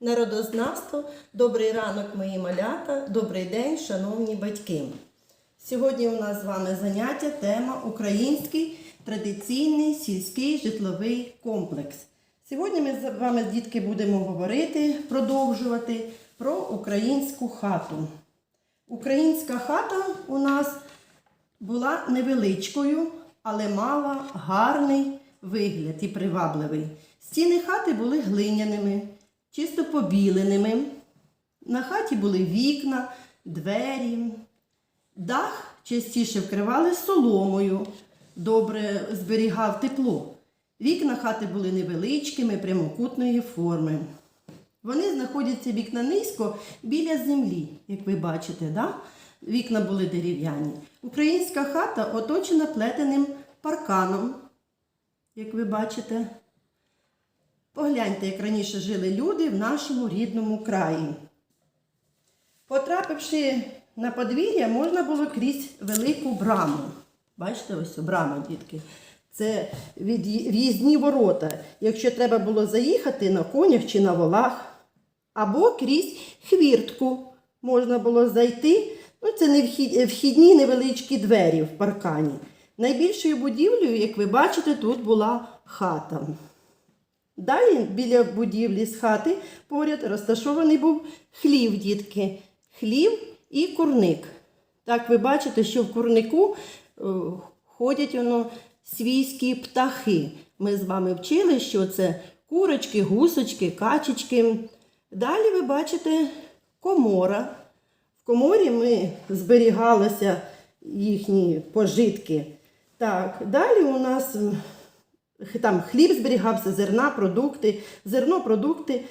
Народознавство, добрий ранок, мої малята, добрий день, шановні батьки. Сьогодні у нас з вами заняття тема Український традиційний сільський житловий комплекс. Сьогодні ми з вами, дітки, будемо говорити, продовжувати про українську хату. Українська хата у нас була невеличкою, але мала гарний вигляд і привабливий. Стіни хати були глиняними, чисто побіленими. На хаті були вікна, двері. Дах частіше вкривали соломою, добре зберігав тепло. Вікна хати були невеличкими, прямокутної форми. Вони знаходяться вікна низько біля землі, як ви бачите, да? вікна були дерев'яні. Українська хата оточена плетеним парканом, як ви бачите. Погляньте, як раніше жили люди в нашому рідному краї. Потрапивши на подвір'я, можна було крізь велику браму. Бачите, ось брама, дітки. Це в'їзні ворота. Якщо треба було заїхати на конях чи на волах, або крізь хвіртку можна було зайти. Ну, це не вхідні невеличкі двері в паркані. Найбільшою будівлею, як ви бачите, тут була хата. Далі біля будівлі з хати поряд розташований був хлів, дітки. Хлів і курник. Так ви бачите, що в курнику е, ходять воно свійські птахи. Ми з вами вчили, що це курочки, гусочки, качечки. Далі ви бачите комора. В коморі ми зберігалися їхні пожитки. Так, далі у нас там хліб зберігався, зерна, продукти, зерно, продукти.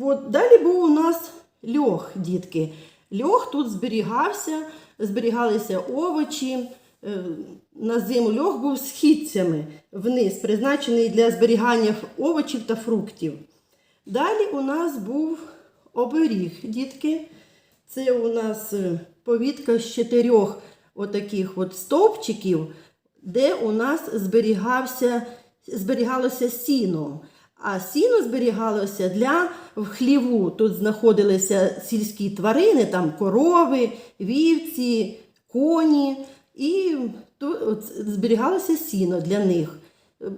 От. Далі був у нас льох, дітки. Льох тут зберігався, зберігалися овочі. Е, На зиму льох був східцями вниз, призначений для зберігання овочів та фруктів. Далі у нас був оберіг, дітки. Це у нас е, повітка з чотирьох отаких от стовпчиків, де у нас зберігався, зберігалося сіно. А сіно зберігалося для хліву. Тут знаходилися сільські тварини, там корови, вівці, коні. І тут зберігалося сіно для них.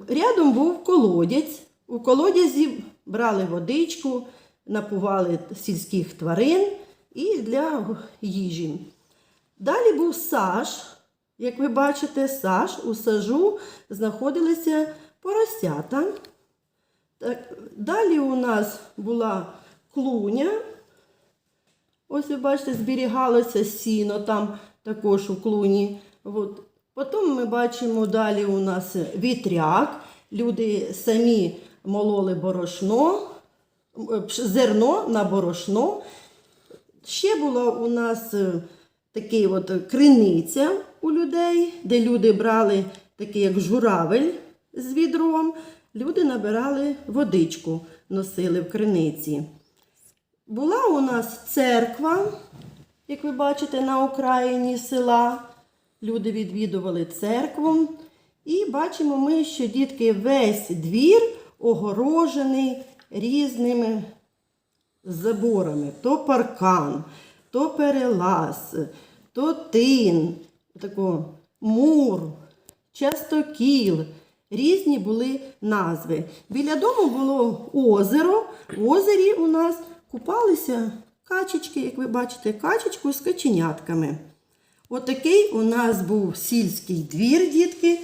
Рядом був колодязь. У колодязі брали водичку, напували сільських тварин і для їжі. Далі був саж. Як ви бачите, саж у сажу знаходилися поросята. Далі у нас була клуня. Ось ви бачите, зберігалося сіно там також у клуні. От. Потім ми бачимо далі у нас вітряк. Люди самі мололи борошно, зерно на борошно. Ще була у нас е, такий криниця у людей, де люди брали такий як журавель з відром. Люди набирали водичку, носили в криниці. Була у нас церква, як ви бачите, на окраїні села. Люди відвідували церкву. І бачимо ми, що дітки весь двір огорожений різними заборами. То паркан, то перелаз, то тин, тако, мур, частокіл. Різні були назви. Біля дому було озеро. В озері у нас купалися качечки, як ви бачите, качечку з каченятками. Отакий у нас був сільський двір, дітки,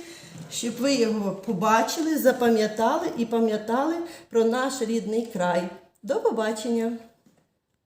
щоб ви його побачили, запам'ятали і пам'ятали про наш рідний край. До побачення!